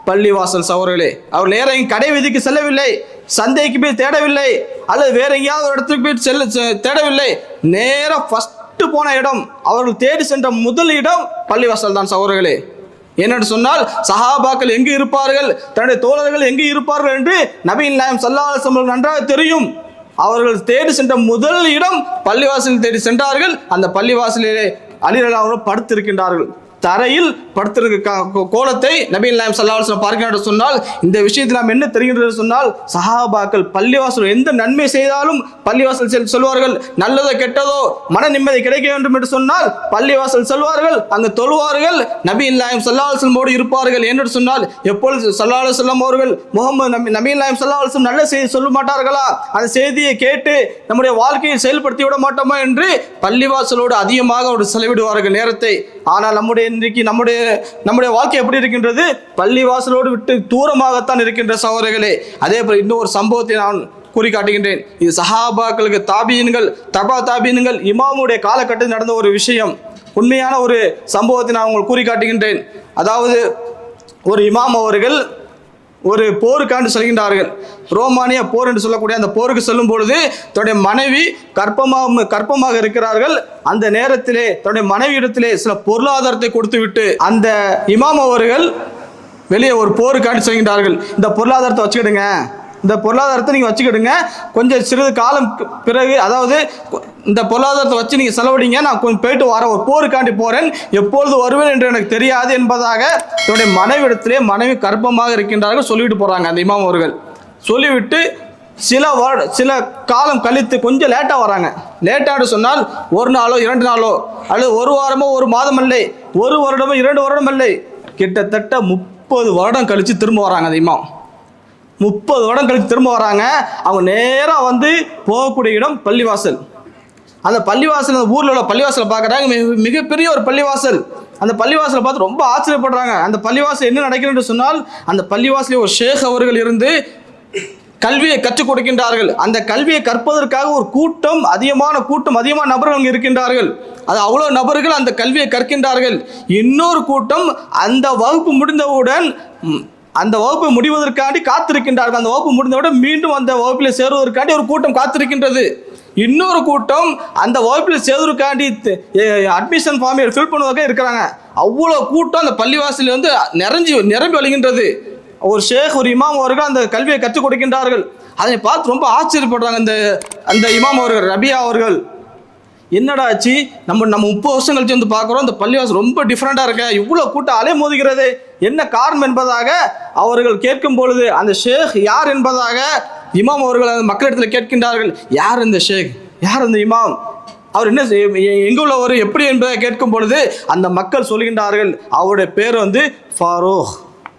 பள்ளிவாசல் சவர்களே அவர் நேரம் எங்க கடை வீதிக்கு செல்லவில்லை சந்தைக்கு போய் தேடவில்லை அல்லது வேற எங்கேயாவது ஒரு இடத்துக்கு போய் செல்ல செ- தேடவில்லை. நேரம் ஃபஸ்ட்டு போன இடம் அவர்கள் தேடி சென்ற முதல் இடம் பள்ளிவாசல் தான் சவர்களே என்னென்று சொன்னால் சஹாபாக்கள் எங்கு இருப்பார்கள் தன்னுடைய தோழர்கள் எங்கு இருப்பார்கள் என்று நபியின் நாயம் சல்லாஹ் நன்றாக தெரியும். அவர்கள் தேடி சென்ற முதல் இடம் பள்ளிவாசலில் தேடி சென்றார்கள். அந்த பள்ளிவாசலிலே அலிரல் அவர்கள் படுத்திருக்கின்றார்கள். தரையில் படுத்திருக்க கோ- கோலத்தை நபீன் நாயம் சல்லாஹ் பார்க்கிறார் என்று சொன்னால் இந்த விஷயத்தில் நாம் என்ன தெரிகின்றது சொன்னால் சஹாபாக்கள் பள்ளிவாசல் எந்த நன்மை செய்தாலும் பள்ளிவாசல் செல் சொல்வார்கள் நல்லதோ கெட்டதோ மன நிம்மதி கிடைக்க வேண்டும் என்று சொன்னால் பள்ளிவாசல் செல்வார்கள் அங்கு தொழுவார்கள் நபி நாயம் சல்லாஹமோடு இருப்பார்கள் என்று சொன்னால் எப்பொழுது சல்லாஹ் செல்லம் அவர்கள் முகமது நபி நபி நாயம் சல்லாஹம் நல்ல செய்தி சொல்ல மாட்டார்களா? அந்த செய்தியை கேட்டு நம்முடைய வாழ்க்கையை செயல்படுத்தி விட மாட்டோமா என்று பள்ளிவாசலோடு அதிகமாக ஒரு செலவிடுவார்கள் நேரத்தை. ஆனால் நம்முடைய இன்றைக்கு நம்முடைய நம்முடைய வாழ்க்கை எப்படி இருக்கின்றது? பள்ளிவாசலோடு விட்டு தூரமாகத்தான் இருக்கின்ற சகோதரர்களே அதே போல் இன்னொரு சம்பவத்தை நான் கூறி காட்டுகின்றேன் இது சஹாபாக்களுக்கு தாபீன்கள் தபா தாபீன்கள் இமாமுடைய காலகட்டத்தில் நடந்த ஒரு விஷயம். உண்மையான ஒரு சம்பவத்தை நான் உங்களுக்கு கூறி காட்டுகின்றேன் அதாவது ஒரு இமாம் அவர்கள் ஒரு போருக்காண்டு செல்கின்றார்கள். ரோமானிய போர் என்று சொல்லக்கூடிய அந்த போருக்கு செல்லும் பொழுது தன்னுடைய மனைவி கற்பமாக கற்பமாக இருக்கிறார்கள். அந்த நேரத்திலே தன்னுடைய மனைவியிடத்திலே சில பொருளாதாரத்தை கொடுத்துவிட்டு அந்த இமாம் அவர்கள் வெளியே ஒரு போருக்காண்டு செல்கின்றார்கள். இந்த பொருளாதாரத்தை வச்சுக்கிடுங்க. இந்த பொருளாதாரத்தை நீங்கள் வச்சுக்கிடுங்க. கொஞ்சம் சிறிது காலம் பிறகு அதாவது இந்த பொருளாதாரத்தை வச்சு நீங்கள் செலவிடுங்க. நான் கொஞ்சம் போயிட்டு வர ஒரு போருக்காண்டி போகிறேன் எப்பொழுது வருவேன் என்று எனக்கு தெரியாது என்பதாக என்னுடைய மனைவிடத்திலே மனைவி கர்ப்பமாக இருக்கின்றார்கள் சொல்லிவிட்டு போகிறாங்க அந்த இமாம் அவர்கள். சொல்லிவிட்டு சில வருட சில காலம் கழித்து கொஞ்சம் லேட்டாக வராங்க. லேட்டாக சொன்னால் ஒரு நாளோ இரண்டு நாளோ அல்லது ஒரு வாரமோ ஒரு மாதம் இல்லை ஒரு வருடமோ இரண்டு வருடம் இல்லை கிட்டத்தட்ட முப்பது வருடம் கழித்து திரும்ப வராங்க அந்த இமாம். முப்பது வருடம் கழித்து திரும்ப வராங்க. அவங்க நேராக வந்து போகக்கூடிய இடம் பள்ளிவாசல். அந்த பள்ளிவாசல் அந்த ஊரில் உள்ள பள்ளிவாசலை பார்க்குறாங்க மிக மிகப்பெரிய ஒரு பள்ளிவாசல். அந்த பள்ளிவாசலை பார்த்து ரொம்ப ஆச்சரியப்படுறாங்க. அந்த பள்ளிவாசல் என்ன நடக்கிறது என்று சொன்னால் அந்த பள்ளிவாசலில் ஒரு ஷேக் அவர்கள் இருந்து கல்வியை கற்றுக் கொடுக்கின்றார்கள். அந்த கல்வியை கற்பதற்காக ஒரு கூட்டம் அதிகமான கூட்டம் அதிகமான நபர்கள் அங்கே இருக்கின்றார்கள். அது அவ்வளோ நபர்கள் அந்த கல்வியை கற்கின்றார்கள். இன்னொரு கூட்டம் அந்த வகுப்பு முடிந்தவுடன் அந்த வகுப்பு முடிவதற்காண்டி காத்திருக்கின்றார்கள். அந்த வகுப்பு முடிந்தவுடன் மீண்டும் அந்த வகுப்பில் சேருவதற்காண்டி ஒரு கூட்டம் காத்திருக்கின்றது. இன்னொரு கூட்டம் அந்த வகுப்பில் சேருவதற்காண்டி அட்மிஷன் ஃபார்மை ஃபில் பண்ணுவதற்காக இருக்கிறாங்க. அவ்வளோ கூட்டம் அந்த பள்ளிவாசலில் வந்து நிறைஞ்சி நிரம்பி வழிகின்றது. ஒரு ஷேக் ஒரு இமாம் அவர்கள் அந்த கல்வியை கற்றுக் கொடுக்கின்றார்கள். அதை பார்த்து ரொம்ப ஆச்சரியப்படுறாங்க அந்த அந்த இமாம் அவர்கள் ரபியா அவர்கள். என்னடா ஆச்சு? நம்ம நம்ம முப்பது வருஷம் கழிச்சு வந்து பார்க்குறோம். இந்த பள்ளிவாசல் ரொம்ப டிஃப்ரெண்ட்டாக இருக்க. இவ்வளோ கூட்டம் அலை மோதுகிறது என்ன காரணம் என்பதாக அவர்கள் கேட்கும் பொழுது அந்த ஷேக் யார் என்பதாக இமாம் அவர்கள் அந்த மக்களிடத்தில் கேட்கின்றார்கள். யார் இந்த ஷேக்? யார் இந்த இமாம்? அவர் என்ன செய்- உள்ளவர்? எப்படி என்பதை கேட்கும் பொழுது அந்த மக்கள் சொல்கின்றார்கள் அவருடைய பேர் வந்து ஃபாரூக்.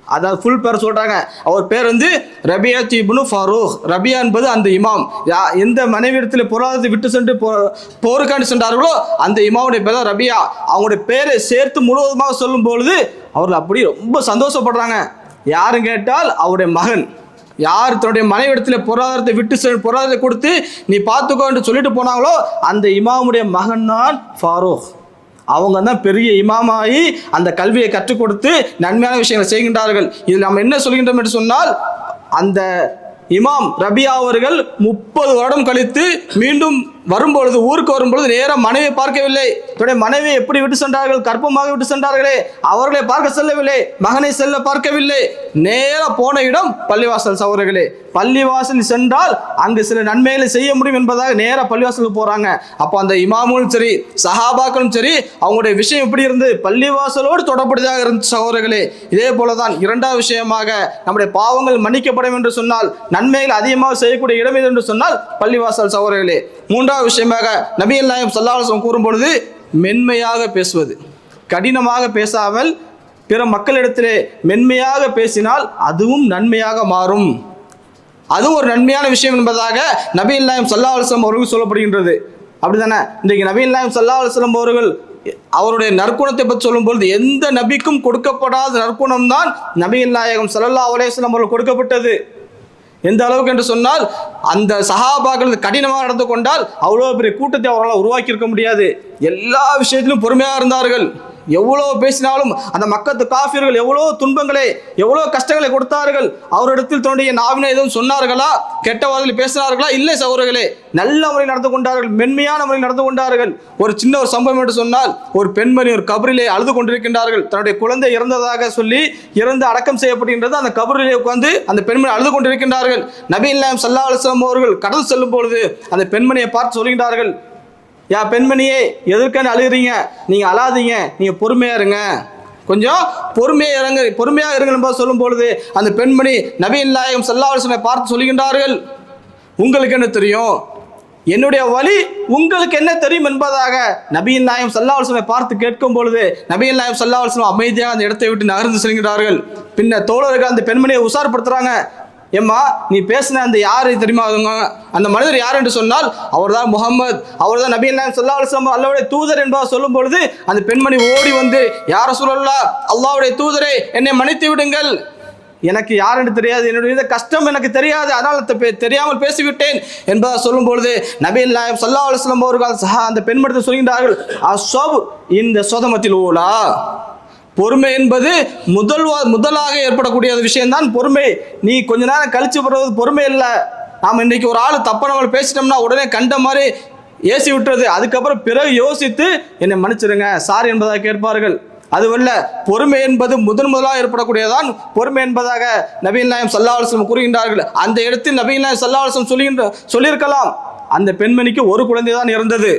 அதாவது ஃபுல் பேர் சொல்கிறாங்க அவர் பேர் வந்து ரபியா இப்னு ஃபாரூக். ரபியா என்பது அந்த இமாம். யா- எந்த மனைவிடத்தில் பொருளாதாரத்தை விட்டு சென்று போ போருக்காண்டு சென்றார்களோ அந்த இமாவுடைய பேர் தான் ரபியா. அவங்களுடைய பேரை சேர்த்து முழுவதுமாக சொல்லும் பொழுது அவர்கள் அப்படி ரொம்ப சந்தோஷப்படுறாங்க. யாரும் கேட்டால் அவருடைய மகன். யார் தன்னுடைய மனைவிடத்தில் பொருளாதாரத்தை விட்டு சென்று பொருளாதாரத்தை கொடுத்து நீ பார்த்துக்கோ என்று சொல்லிட்டு போனாங்களோ அந்த இமாமுடைய மகன் தான் ஃபாரூக். அவங்க தான் பெரிய இமாமாயி அந்த கல்வியை கற்றுக் கொடுத்து நன்மையான விஷயங்களை செய்கின்றார்கள். இதில் நம்ம என்ன சொல்கின்றோம் என்று சொன்னால் அந்த இமாம் ரபியா அவர்கள் முப்பது வருடம் கழித்து மீண்டும் வரும்பொழுது ஊருக்கு வரும்பொழுது நேராக மனைவியை பார்க்கவில்லை. தன்னுடைய மனைவியை எப்படி விட்டு சென்றார்கள்? கர்ப்பமாக விட்டு சென்றார்களே. அவர்களை பார்க்க செல்லவில்லை. மகனை செல்ல பார்க்கவில்லை. நேரா போன இடம் பள்ளிவாசல் சகோதரர்களே. பள்ளிவாசல் சென்றால் அங்கு சில நன்மைகளை செய்ய முடியும் என்பதாக நேராக பள்ளிவாசலுக்கு போறாங்க. அப்போ அந்த இமாமும் சரி சஹாபாக்களும் சரி அவங்களுடைய விஷயம் எப்படி இருந்து? பள்ளிவாசலோடு தொடர்புடையதாக இருந்துச்சு சகோதரர்களே. இதே போலதான் இரண்டாவது விஷயமாக நம்முடைய பாவங்கள் மன்னிக்கப்படும் என்று சொன்னால் நன்மைகள் அதிகமாக செய்யக்கூடிய இடம் இது என்று சொன்னால் பள்ளிவாசல் சகோதரர்களே. மூன்றாவது விஷயமாக நபிகள் நாயம் சல்லாஹம் கூறும் பொழுது மென்மையாக பேசுவது. கடினமாக பேசாமல் பிற மக்களிடத்திலே மென்மையாக பேசினால் அதுவும் நன்மையாக மாறும். அதுவும் ஒரு நன்மையான விஷயம் என்பதாக நபிகள் நாயம் சல்லா அலுவலம் அவர்கள் சொல்லப்படுகின்றது. அப்படிதானே இன்றைக்கு நபிகள் நாயம் சல்லா அலுவலம் அவர்கள் அவருடைய நற்குணத்தை பற்றி சொல்லும்பொழுது எந்த நபிக்கும் கொடுக்கப்படாத நற்குணம் தான் நபிகள் நாயகம் சல்லல்லா அலுவலம் அவர்கள் கொடுக்கப்பட்டது. எந்த அளவுக்கு என்று சொன்னால் அந்த சகாபாக்கள் கடினமாக நடந்து கொண்டால் அவ்வளோ பெரிய கூட்டத்தை அவர்களால் உருவாக்கியிருக்க முடியாது. எல்லா விஷயத்திலும் பொறுமையாக இருந்தார்கள். எவ்வளோ பேசினாலும் அந்த மக்கத்து காஃபியர்கள் எவ்வளோ துன்பங்களை எவ்வளோ கஷ்டங்களை கொடுத்தார்கள்? அவரிடத்தில் தன்னுடைய நாவினை எதுவும் சொன்னார்களா? கெட்ட வார்த்தையில் பேசினார்களா? இல்லை சகோதரர்களே. நல்ல முறையில் நடந்து கொண்டார்கள் மென்மையான முறையில் நடந்து கொண்டார்கள். ஒரு சின்ன ஒரு சம்பவம் என்று சொன்னால் ஒரு பெண்மணி ஒரு கபரிலே அழுது கொண்டிருக்கின்றார்கள். தன்னுடைய குழந்தை இறந்ததாக சொல்லி இறந்து அடக்கம் செய்யப்படுகின்றது. அந்த கபரிலே உட்கார்ந்து அந்த பெண்மணி அழுது கொண்டிருக்கின்றார்கள். நபி இல்லாம் சல்லா அலுவலம் அவர்கள் கடல் செல்லும் பொழுது அந்த பெண்மணியை பார்த்து சொல்கின்றார்கள் யா பெண்மணியே எதற்கான அழுகிறீங்க. நீங்கள் அழாதீங்க. நீங்கள் பொறுமையாக இருங்க. கொஞ்சம் பொறுமையாக இறங்க. பொறுமையாக இருங்க என்பதை சொல்லும் பொழுது அந்த பெண்மணி நவீன் நாயகம் சல்லாஹனை பார்த்து சொல்கின்றார்கள். உங்களுக்கு என்ன தெரியும்? என்னுடைய வழி உங்களுக்கு என்ன தெரியும் என்பதாக நபியின் நாயம் சல்லாஹனை பார்த்து கேட்கும் பொழுது நபியின் நாயம் சல்லாஹ் அமைதியாக அந்த இடத்தை விட்டு நகர்ந்து செல்கிறார்கள் பின்ன தோழர்கள் அந்த பெண்மணியை உஷார்படுத்துறாங்க. ஏம்மா நீ பேசின அந்த யார் தெரியுமா? அவங்க அந்த மனிதர் யார் என்று சொன்னால் அவர்தான் முகமது அவர்தான் நபி என்ன சொல்லா அலுவலம் அல்லாவுடைய தூதர் என்பதாக சொல்லும் பொழுது அந்த பெண்மணி ஓடி வந்து யார சொல்லலா அல்லாவுடைய தூதரே என்னை மன்னித்து விடுங்கள். எனக்கு யாருன்னு தெரியாது. என்னுடைய கஷ்டம் எனக்கு தெரியாது. அதனால் தெரியாமல் பேசிவிட்டேன். என்பதாக சொல்லும் பொழுது நபீல் நாயம் சல்லா அலுவலம் அவர்கள் சஹா அந்த பெண்மணத்தை சொல்கின்றார்கள் அசோப் இந்த சோதமத்தில் ஓலா. பொறுமை என்பது முதல் முதலாக ஏற்படக்கூடிய விஷயம்தான். பொறுமை நீ கொஞ்ச நேரம் கழிச்சு போடுறது பொறுமை இல்லை. நாம் இன்றைக்கி ஒரு ஆள் தப்பா நம்ம பேசிட்டோம்னா உடனே கண்ட மாதிரி ஏசி விட்டுறது. அதுக்கப்புறம் பிறகு யோசித்து என்னை மன்னிச்சிடுங்க சாரி என்பதாக கேட்பார்கள். அதுவல்ல பொறுமை என்பது முதன் முதலாக ஏற்படக்கூடியதான் பொறுமை என்பதாக நபீன் நாயம் சல்லா கூறுகின்றார்கள். அந்த இடத்தில் நபீன் நாயம் சல்லா சொல்லுகின்ற சொல்லியிருக்கலாம். அந்த பெண்மணிக்கு ஒரு குழந்தை தான் இருந்தது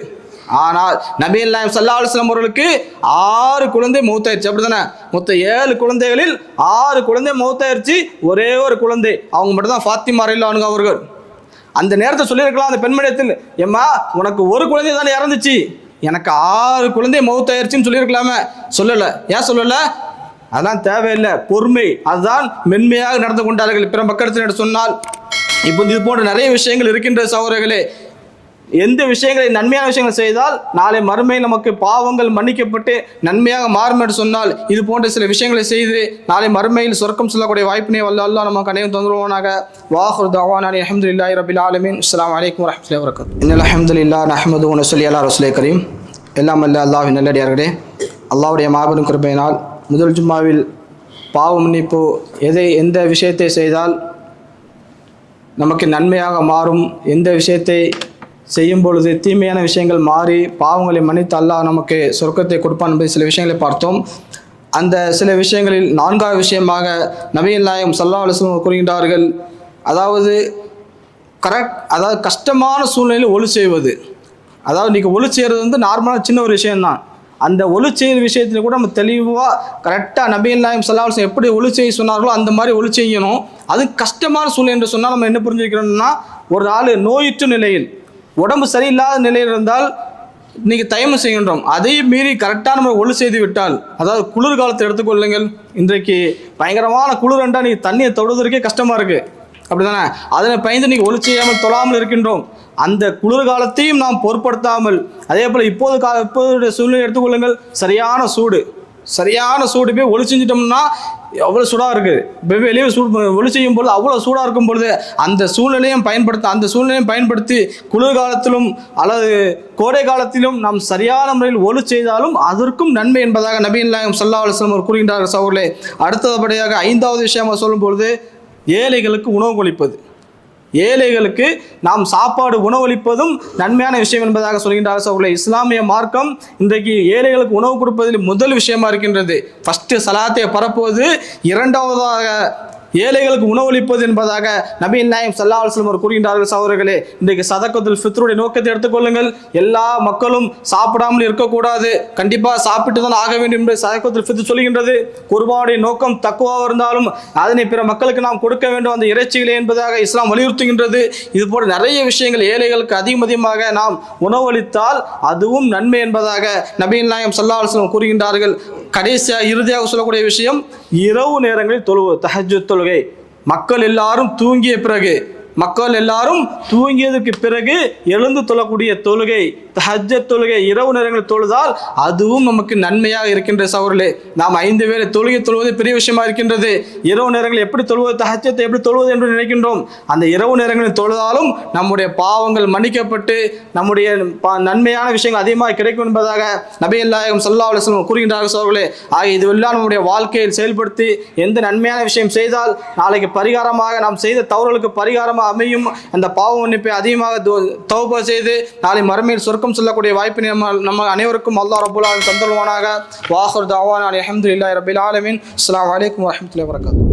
ஆனால் நபீல் நாயம் சல்லா அலுவலம் அவர்களுக்கு ஆறு குழந்தை மௌத்தாயிருச்சு. அப்படிதானே மொத்தம் ஏழு குழந்தைகளில் ஆறு குழந்தை மூத்தாயிருச்சு. ஒரே ஒரு குழந்தை. அவங்க மட்டும்தான் ஃபாத்திமா ரயில்லானுங்க அவர்கள். அந்த நேரத்தை சொல்லியிருக்கலாம் அந்த பெண்மணியத்தில். ஏம்மா உனக்கு ஒரு குழந்தை தானே இறந்துச்சு. எனக்கு ஆறு குழந்தை மௌத்தாயிருச்சுன்னு சொல்லியிருக்கலாமே. சொல்லலை. ஏன் சொல்லலை? அதெல்லாம் தேவையில்லை. பொறுமை. அதுதான் மென்மையாக நடந்து கொண்டார்கள். பிற மக்களத்தினர் சொன்னால் இப்போ இது போன்ற நிறைய விஷயங்கள் இருக்கின்ற சகோதரர்களே எந்த விஷயங்களை நன்மையான விஷயங்கள் செய்தால் நாளை மறுமை நமக்கு பாவங்கள் மன்னிக்கப்பட்டு நன்மையாக மாறும் என்று சொன்னால் இது போன்ற சில விஷயங்களை செய்து நாளை மறுமையில் சொர்க்கம் சொல்லக்கூடிய வாய்ப்பினை வல்ல அல்லா நமக்கு அனைவரும் தந்துருவானாக. வாஹுர் தவான் அஹமது அஹமதுல்லாஹி ரபில் ஆலமின். அஸ்லாம் வலைக்கம் வரமத்துல வரகம் இன்னல் அஹமதுல்லா அஹமது உன சொல்லி அல்லா ரசுலே கரீம். எல்லாம் அல்ல அல்லாஹ் நல்லடியார்களே. அல்லாவுடைய மாபெரும் கிருபையினால் முதல் ஜும்மாவில் பாவ மன்னிப்பு எதை எந்த விஷயத்தை செய்தால் நமக்கு நன்மையாக மாறும் எந்த விஷயத்தை செய்யும் பொழுது தீமையான விஷயங்கள் மாறி பாவங்களை மன்னித்து அல்லாஹ் நமக்கு சொர்க்கத்தை கொடுப்பான் என்பதை சில விஷயங்களை பார்த்தோம். அந்த சில விஷயங்களில் நான்காவது விஷயமாக நபிகள் நாயகம் சல்லா அலுவலம் கூறுகின்றார்கள். அதாவது கரெக்ட் அதாவது கஷ்டமான சூழ்நிலையில் ஒளி செய்வது. அதாவது இன்றைக்கி ஒளி செய்கிறது வந்து நார்மலாக சின்ன ஒரு விஷயம்தான். அந்த ஒளி செய்கிற விஷயத்தில் கூட நம்ம தெளிவாக கரெக்டாக நபியல் நாயம் சல்லாஹம் எப்படி ஒளி செய்ய சொன்னார்களோ அந்த மாதிரி ஒளி செய்யணும். அது கஷ்டமான சூழ்நிலை என்று சொன்னால் நம்ம என்ன புரிஞ்சுக்கிறோம்னா ஒரு ஆள் நோயிற்று நிலையில் உடம்பு சரியில்லாத நிலையில் இருந்தால் நீங்கள் தயமம் செய்கின்றோம். அதையும் மீறி கரெக்டாக நம்ம ஒளி செய்து விட்டால் அதாவது குளிர் காலத்தை எடுத்துக்கொள்ளுங்கள் இன்றைக்கு பயங்கரமான குளிர் என்றால் நீங்கள் தண்ணியை தொடுவதற்கே கஷ்டமாக இருக்குது அப்படிதானே? அதனை பயந்து நீங்கள் ஒளி செய்யாமல் தொழாமல் இருக்கின்றோம். அந்த குளிர்காலத்தையும் நாம் பொருட்படுத்தாமல் அதே போல் இப்போது கா இப்போதைய சூழ்நிலை எடுத்துக்கொள்ளுங்கள் சரியான சூடு. சரியான சூடு போய் ஒளி செஞ்சிட்டோம்னா அவ்வளோ சூடாக இருக்குது இப்போ வெளியே சூடு ஒளி செய்யும் பொழுது அவ்வளோ சூடாக இருக்கும் பொழுது அந்த சூழ்நிலையும் பயன்படுத்த அந்த சூழ்நிலையும் பயன்படுத்தி குளிர்காலத்திலும் அல்லது கோடை காலத்திலும் நாம் சரியான முறையில் ஒளி செய்தாலும் அதற்கும் நன்மை என்பதாக நபீன் நாயகம் சல்லா அலுவலம் அவர் கூறுகின்றார்கள். சகோதரே அடுத்தபடியாக ஐந்தாவது விஷயமாக சொல்லும் பொழுது ஏழைகளுக்கு உணவு கொளிப்பது ஏழைகளுக்கு நாம் சாப்பாடு உணவளிப்பதும் நன்மையான விஷயம் என்பதாக சொல்கின்றார். சகோதரர்களே இஸ்லாமிய மார்க்கம் இன்றைக்கு ஏழைகளுக்கு உணவு கொடுப்பதில் முதல் விஷயமா இருக்கின்றது. ஃபஸ்ட்டு சலாத்தை பரப்புவது இரண்டாவதாக ஏழைகளுக்கு உணவளிப்பது என்பதாக நபீன் நாயம் சல்லா அலுவலம் அவர் கூறுகின்றார்கள். சகோதரர்களே இன்றைக்கு சதக்கத்தில் ஃபித்ருடைய நோக்கத்தை எடுத்துக்கொள்ளுங்கள் எல்லா மக்களும் சாப்பிடாமல் இருக்கக்கூடாது. கண்டிப்பாக சாப்பிட்டு தான் ஆக வேண்டும் என்று சதக்கத்தில் ஃபித்ரு சொல்கின்றது. குர்பானுடைய நோக்கம் தக்குவாக இருந்தாலும் அதனை பிற மக்களுக்கு நாம் கொடுக்க வேண்டும். அந்த இறைச்சிகளை என்பதாக இஸ்லாம் வலியுறுத்துகின்றது. இது போன்ற நிறைய விஷயங்கள் ஏழைகளுக்கு அதிகம் அதிகமாக நாம் உணவளித்தால் அதுவும் நன்மை என்பதாக நபீன் நாயம் சல்லா அலுவலம் கூறுகின்றார்கள். கடைசியாக இறுதியாக சொல்லக்கூடிய விஷயம் இரவு நேரங்களில் தொழுவது தொழு சொல்லுவே மக்கள் எல்லாரும் தூங்கிய பிறகு மக்கள் எல்லாரும் தூங்கியதுக்கு பிறகு எழுந்து தொழக்கூடிய தொழுகை. ஹஜ்ஜ தொழுகை இரவு நேரங்களில் தொழுதால் அதுவும் நமக்கு நன்மையாக இருக்கின்ற சவர்களே நாம் ஐந்து வேளை தொழுகை தொழுவது பெரிய விஷயமா இருக்கின்றது. இரவு நேரங்களில் எப்படி தொழுவது தஹஜத்தை எப்படி தொழுவது என்று நினைக்கின்றோம். அந்த இரவு நேரங்களில் தொழுதாலும் நம்முடைய பாவங்கள் மன்னிக்கப்பட்டு நம்முடைய பா- நன்மையான விஷயங்கள் அதிகமாக கிடைக்கும் என்பதாக நபி அல்லாஹம் சல்லா அலுவலம் கூறுகின்றார்கள் சோழர்களே ஆக இதுவெல்லாம் நம்முடைய வாழ்க்கையில் செயல்படுத்தி எந்த நன்மையான விஷயம் செய்தால் நாளைக்கு பரிகாரமாக நாம் செய்த தவறுகளுக்கு பரிகாரமாக அமையும். அந்த பாவ மன்னிப்பை அதிகமாக தௌபா செய்து நாளை மறுமையில் சொர்க்கம் செல்லக்கூடிய வாய்ப்பினை நம்ம நம்ம அனைவருக்கும் அல்லா ரபுல்லா தந்துருவானாக வாஹர் தாவான் அலி இல்லா ரபில் ஆலமின். அஸ்லாம் வலைக்கம் வரமத்துல வரகாத்து